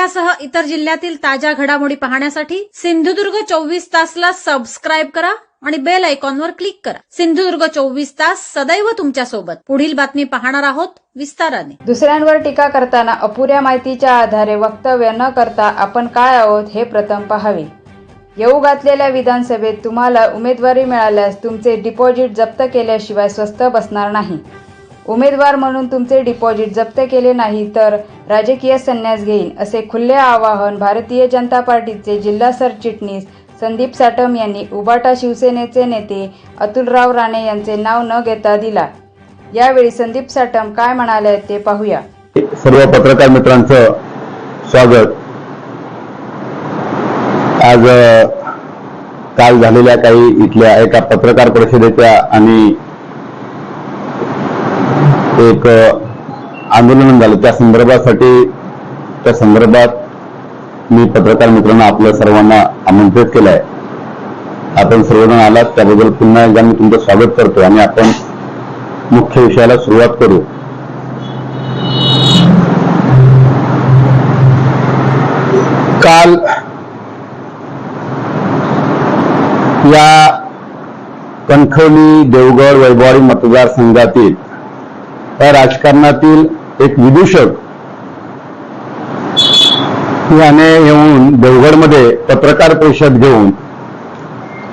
जिल्ह्यासह इतर जिल्ह्यातील ताज्या घडामोडी पाहण्यासाठी सिंधुदुर्ग चोवीस तासला सबस्क्राईब करा आणि बेल आयकॉनवर क्लिक करा. सिंधुदुर्ग चोवीस तास सदैव तुमच्यासोबत पुढील बातमी पाहणार आहोत विस्ताराने. दुसऱ्यांवर टीका करताना अपुऱ्या माहितीच्या आधारे वक्तव्य न करता आपण काय आहोत हे प्रथम पाहावे. येऊ घातलेल्या विधानसभेत तुम्हाला उमेदवारी मिळाल्यास तुमचे डिपॉझिट जप्त केल्याशिवाय स्वस्त बसणार नाही. उमेदवार म्हणून तुमचे डिपॉझिट जप्त केले नाही तर राजकीय संन्यास घेईन असे खुले आवाहन भारतीय जनता पार्टीचे जिल्हा सरचिटणीस संदीप साटम यांनी उबाटा शिवसेनेचे नेते अतुलराव राणे यांचे नाव न घेता दिला. यावेळी संदीप साटम काय म्हणाले ते पाहूया. सर्व पत्रकार मित्रांचं स्वागत. आज काल झालेल्या काही इथल्या एका पत्रकार परिषदेच्या आणि एक आंदोलन झालं. त्या संदर्भासाठी त्या संदर्भात मी पत्रकार मित्रांना आपल्या सर्वांना आमंत्रित केलं आहे आपण सर्वजण आलात त्याबद्दल पुन्हा एकदा मी तुमचं स्वागत करतो आणि आपण मुख्य विषयाला सुरुवात करू. काल या कणखवली देवगड वैभवाडी मतदारसंघातील या राजकारणातील एक विदूषक याने येऊन देवगडमध्ये पत्रकार परिषद घेऊन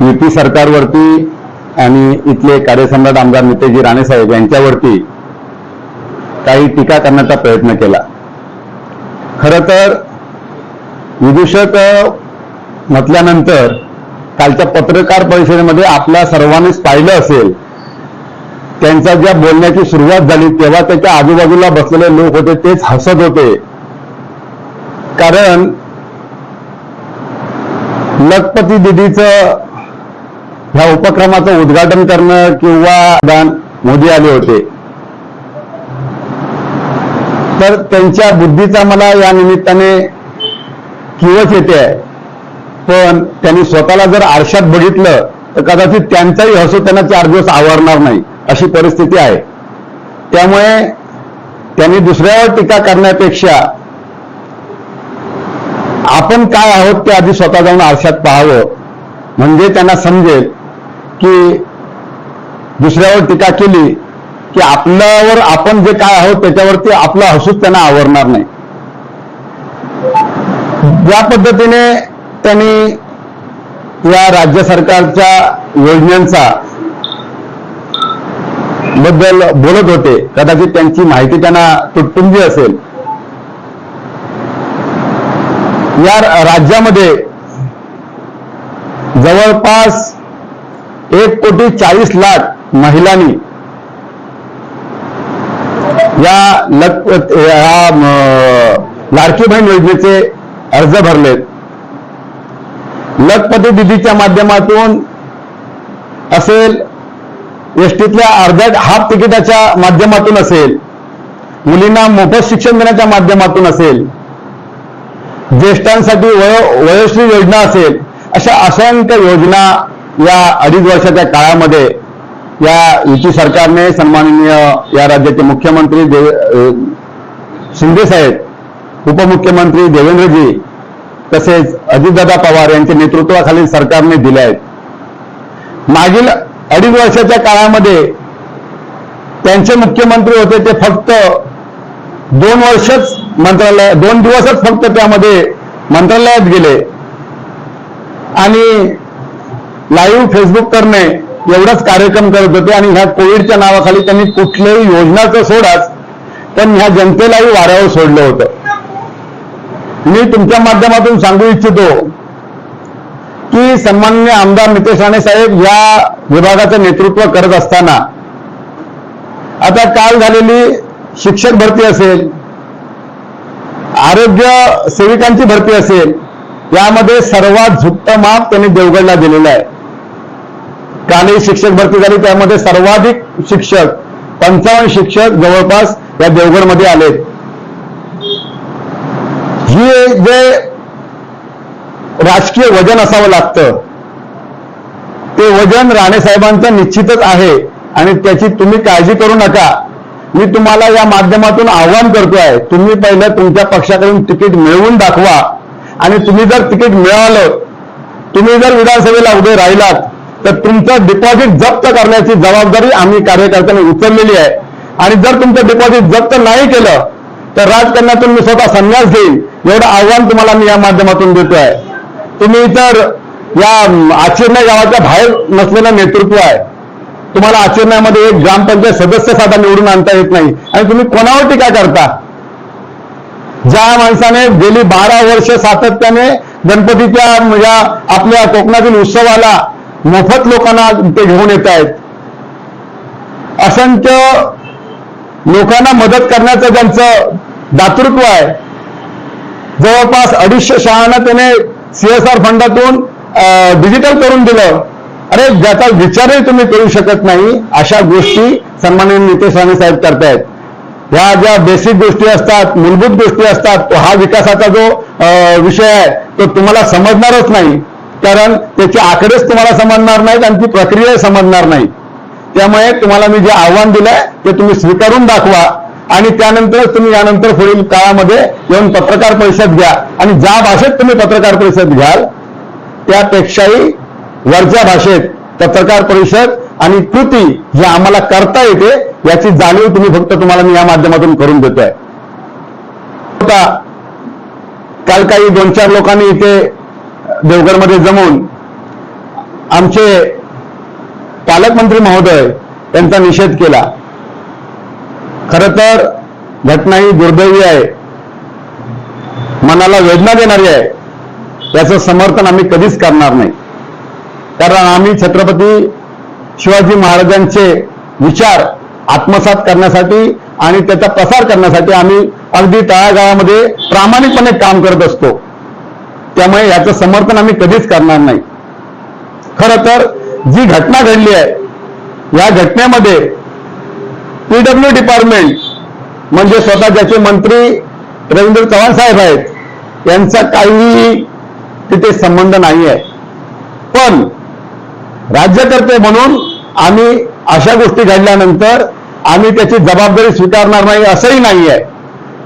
युती सरकारवरती आणि इथले कार्यसम्राट आमदार नितेजी राणेसाहेब यांच्यावरती काही टीका करण्याचा प्रयत्न केला. खर तर विदूषक म्हटल्यानंतर कालच्या पत्रकार परिषदेमध्ये आपल्या सर्वांनीच पाहिलं असेल त्यांच्या ज्या बोलण्याची सुरुवात झाली तेव्हा त्याच्या आजूबाजूला बसलेले लोक होते तेच हसत होते. कारण लखपती दिदीचं ह्या उपक्रमाचं उद्घाटन करणं किंवा दान मोदी आले होते. तर त्यांच्या बुद्धीचा मला या निमित्ताने किवच येते आहे. पण त्यांनी स्वतःला जर आरशात बघितलं तर कदाचित त्यांचाही हसू त्यांना चार दिवस आवरणार नाही. अशी परिस्थिती आहे. त्यामुळे त्यांनी दुसऱ्यावर टीका करण्यापेक्षा आपण काय आहोत ते आधी स्वतः जाऊन आरशात पाहावं. म्हणजे त्यांना समजेल की दुसऱ्यावर टीका केली की आपल्यावर आपण जे काय आहोत त्याच्यावरती आपलं हसूच त्यांना आवरणार नाही. ज्या पद्धतीने त्यांनी या राज्य सरकारच्या योजनांचा बद्दल बोलत होते. कदाचित त्यांची माहिती त्यांना तुटपुंजी असेल. या राज्यामध्ये जवळपास एक कोटी चाळीस लाख महिलांनी या लक या लाडकी बहीण योजनेचे अर्ज भरलेत. लखपती दिदीच्या माध्यमातून असेल एसटीतल्या अर्ध्या हाफ तिकिटाच्या माध्यमातून असेल मुलींना मोफत शिक्षण देण्याच्या माध्यमातून असेल ज्येष्ठांसाठी वयो वयोश्री योजना असेल अशा असंख्य योजना या अडीच वर्षाच्या काळामध्ये या युती सरकारने सन्माननीय या राज्याचे मुख्यमंत्री देव शिंदे साहेब उपमुख्यमंत्री देवेंद्रजी तसेच अजितदादा पवार यांच्या नेतृत्वाखालील सरकारने दिले आहेत. मागील अडीच वर्षाच्या काळामध्ये त्यांचे मुख्यमंत्री होते ते फक्त दोन वर्षच मंत्रालय दोन दिवसच फक्त त्यामध्ये मंत्रालयात गेले. आणि लाईव्ह फेसबुक करणे एवढाच कार्यक्रम करत होते आणि ह्या कोविडच्या नावाखाली त्यांनी कुठल्याही योजनाचं सोडाच पण ह्या जनतेलाही वाऱ्यावर सोडलं होतं. मी तुमच्या माध्यमातून सांगू इच्छितो की सन्मान्य आमदार नितेश राणे साहेब या विभागाचं नेतृत्व करत असताना आता काल झालेली शिक्षक भरती असेल आरोग्य सेविकांची भरती असेल यामध्ये सर्वात झुकतं माप त्यांनी देवगडला दिलेलं आहे. कालही शिक्षक भरती झाली त्यामध्ये सर्वाधिक शिक्षक पंचावन्न शिक्षक जवळपास या देवगडमध्ये आलेत. ही जे राजकीय वजन असावं लागतं. ते वजन राणे साहेबांचं निश्चितच आहे आणि त्याची तुम्ही काळजी करू नका. मी तुम्हाला या माध्यमातून आव्हान करतोय. तुम्ही पहिलं तुमच्या पक्षाकडून तिकीट मिळवून दाखवा. आणि तुम्ही जर तिकीट मिळालं तुम्ही जर विधानसभेला उभे राहिलात तर तुमचं डिपॉझिट जप्त करण्याची जबाबदारी आम्ही कार्यकर्त्यांनी उचललेली आहे. आणि जर तुमचं डिपॉझिट जप्त नाही केलं तर राजकारणातून मी स्वतः संन्यास घेईन. एवढं आव्हान तुम्हाला मी या माध्यमातून देतोय. तुम्ही तर या आचिर्णे गावाच्या बाहेर नसलेलं नेतृत्व आहे. तुम्हाला आचरणामध्ये एक ग्रामपंचायत सदस्य साधा निवडून आणता येत नाही. आणि तुम्ही कोणावर टीका करता? ज्या माणसाने गेली बारा वर्ष सातत्याने गणपतीच्या या आपल्या कोकणातील उत्सवाला मोफत लोकांना ते घेऊन येत आहेत. असंख्य लोकांना मदत करण्याचं त्यांचं दातृत्व आहे जवळपास अडीचशे शाळांना त्याने सीएसआर फंडातून डिजिटल करून दिलं. अरे ज्याचा विचारही तुम्ही करू शकत नाही अशा गोष्टी सन्माननीय नितेश राणे साहेब करतायत. ह्या ज्या बेसिक गोष्टी असतात मूलभूत गोष्टी असतात तो हा विकासाचा जो विषय आहे तो तुम्हाला समजणारच नाही. कारण त्याचे आकडेच तुम्हाला समजणार नाहीत आणि ती प्रक्रियाही समजणार नाही त्यामुळे तुम्हाला मी जे आव्हान दिलंय ते तुम्ही स्वीकारून दाखवा. आणि त्यानंतर तुम्ही यानंतर पुढील काळामध्ये येऊन पत्रकार परिषद घ्या. आणि ज्या भाषेत तुम्ही पत्रकार परिषद घ्याल त्यापेक्षाही वरच्या भाषेत पत्रकार परिषद आणि कृती जी आम्हाला करता येते याची जाणीव तुम्ही फक्त तुम्हाला मी या माध्यमातून करून देतोय. आता काल काही दोन चार लोकांनी इथे देवगडमध्ये जमून आमचे पालकमंत्री महोदय यांचा निषेध केला. खर तर घटना ही दुर्दैवी आहे. मनाला वेदना देणारी आहे. याचं समर्थन आम्ही कधीच करणार नाही. कारण आम्ही छत्रपती शिवाजी महाराजांचे विचार आत्मसात करण्यासाठी आणि त्याचा प्रसार करण्यासाठी आम्ही अगदी तळागाळामध्ये प्रामाणिकपणे काम करत असतो. त्यामुळे याचं समर्थन आम्ही कधीच करणार नाही. खरं तर जी घटना घडली आहे या घटनेमध्ये पीडब्ल्यू डिपार्टमेंट म्हणजे स्वतः ज्याचे मंत्री रवींद्र चव्हाण साहेब आहेत यांचा काहीही तिथे संबंध नाही आहे पण राज्यकर्ते म्हणून आम्ही अशा गोष्टी घडल्यानंतर आम्ही त्याची जबाबदारी स्वीकारणार नाही असंही नाही आहे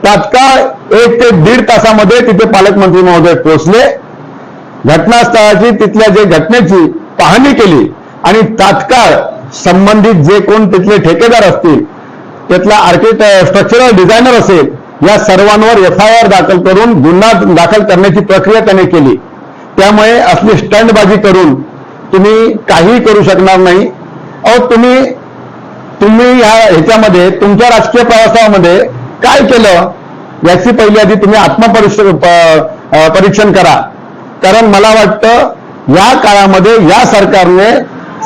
तात्काळ एक ते दीड तासामध्ये तिथे पालकमंत्री महोदय पोहोचले. घटनास्थळाची तिथल्या जे घटनेची पाहणी केली आणि तात्काळ संबंधित जे कोण तिथले ठेकेदार असतील त्यातला आर्किटेक्ट स्ट्रक्चरल डिझायनर असेल या सर्वांवर एफ आय आर दाखल करून गुन्हा दाखल करण्याची प्रक्रिया त्याने केली. त्यामुळे असली स्टंटबाजी करून तुम्ही काहीही करू शकणार नाही. अहो तुम्ही तुम्ही ह्या ह्याच्यामध्ये तुमच्या राजकीय प्रवासामध्ये काय केलं? याची पहिली आधी तुम्ही आत्मपरिश परीक्षण करा. कारण मला वाटतं या काळामध्ये या सरकारने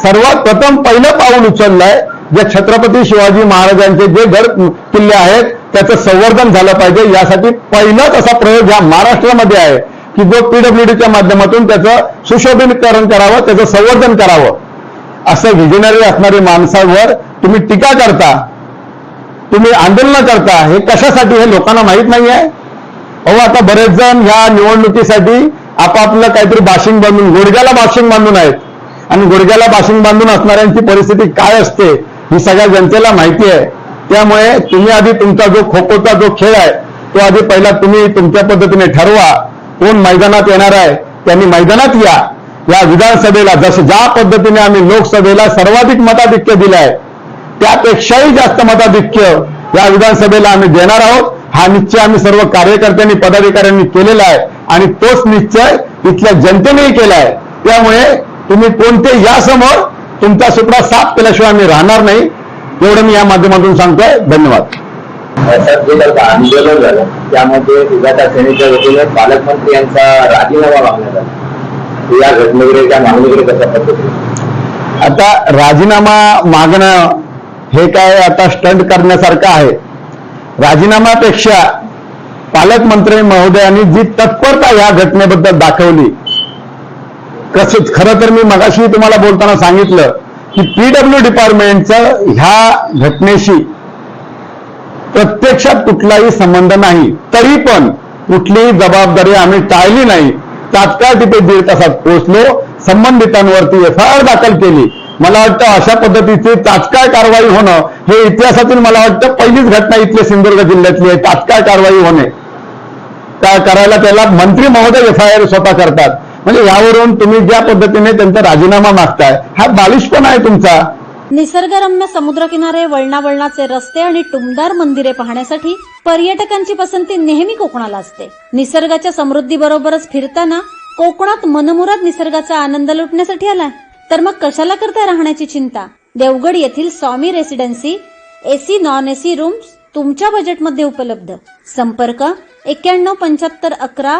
सर्वात प्रथम पहिलं पाऊल उचललंय जे छत्रपती शिवाजी महाराजांचे जे गड किल्ले आहेत त्याचं संवर्धन झालं पाहिजे. यासाठी पहिलाच असा प्रयोग ह्या महाराष्ट्रामध्ये आहे की जो पीडब्ल्यूडीच्या माध्यमातून त्याचं सुशोभीकरण करावं त्याचं संवर्धन करावं. असं विजनरी असणारी माणसावर तुम्ही टीका करता तुम्ही आंदोलन करता हे कशासाठी हे लोकांना माहीत नाही आहे? अहो आता बरेच जण ह्या निवडणुकीसाठी आपापलं काहीतरी बाशिंग बांधून गुडघ्याला बाशिंग बांधून आहेत. आणि गुडघ्याला बाशिंग बांधून असणाऱ्यांची परिस्थिती काय असते ही सगळ्या जनतेला माहिती आहे. त्यामुळे तुम्ही आधी तुमचा जो खो खोचा जो खेळ आहे तो आधी पहिला तुम्ही तुमच्या पद्धतीने ठरवा. कोण मैदानात येणार आहे त्यांनी मैदानात या. या विधानसभेला जसं ज्या पद्धतीने आम्ही लोकसभेला सर्वाधिक मताधिक्य दिलं आहे त्यापेक्षाही जास्त मताधिक्य या विधानसभेला आम्ही देणार आहोत. हा निश्चय आम्ही सर्व कार्यकर्त्यांनी पदाधिकाऱ्यांनी केलेला आहे. आणि तोच निश्चय इथल्या जनतेनेही केला आहे. त्यामुळे तुम्ही कोणते यासमोर तुमचा सुपडा साफ केल्याशिवाय आम्ही राहणार नाही एवढं मी या माध्यमातून सांगतोय. धन्यवाद. आंदोलन झालं त्यामध्ये सुजाता सेनेच्या वतीने पालकमंत्री यांचा राजीनामा मागण्यात आला. या घटनेकडे त्या मागणीकडे कशा पद्धतीने? आता राजीनामा मागणं हे काय आता स्टंट करण्यासारखं आहे. राजीनाम्यापेक्षा पालकमंत्री महोदयांनी जी तत्परता या घटनेबद्दल दाखवली कसं खरं तर मी मगाशी तुम्हाला बोलताना सांगितलं की पीडब्ल्यू डिपार्टमेंटचं ह्या घटनेशी प्रत्यक्षात कुठलाही संबंध नाही. तरी पण कुठलीही जबाबदारी आम्ही टाळली नाही. तात्काळ तिथे दीड तासात पोहोचलो. संबंधितांवरती एफ आय आर दाखल केली. मला वाटतं अशा पद्धतीची तात्काळ कारवाई होणं हे इतिहासातील मला वाटतं पहिलीच घटना इथली सिंधुदुर्ग जिल्ह्यातली आहे. तात्काळ कारवाई होणे. काय करायला त्याला मंत्री महोदय एफ आय आर स्वतः करतात. म्हणजे यावरून तुम्ही ज्या पद्धतीने त्यांचा राजीनामा मागताय हा बालिशपणा आहे तुमचा. निसर्गरम्य समुद्रकिनारे वळणा वळणाचे रस्ते आणि टुमदार मंदिरे पाहण्यासाठी पर्यटकांची पसंती नेहमी कोकणाला असते. निसर्गाच्या समृद्धीबरोबरच फिरताना कोकणात मनमुराद निसर्गाचा आनंद लुटण्यासाठी आलाय. तर मग कशाला करताय राहण्याची चिंता? देवगड येथील Swami residency AC non AC rooms तुमच्या बजेटमध्ये उपलब्ध. संपर्क एक्क्याण्णव पंच्याहत्तर अकरा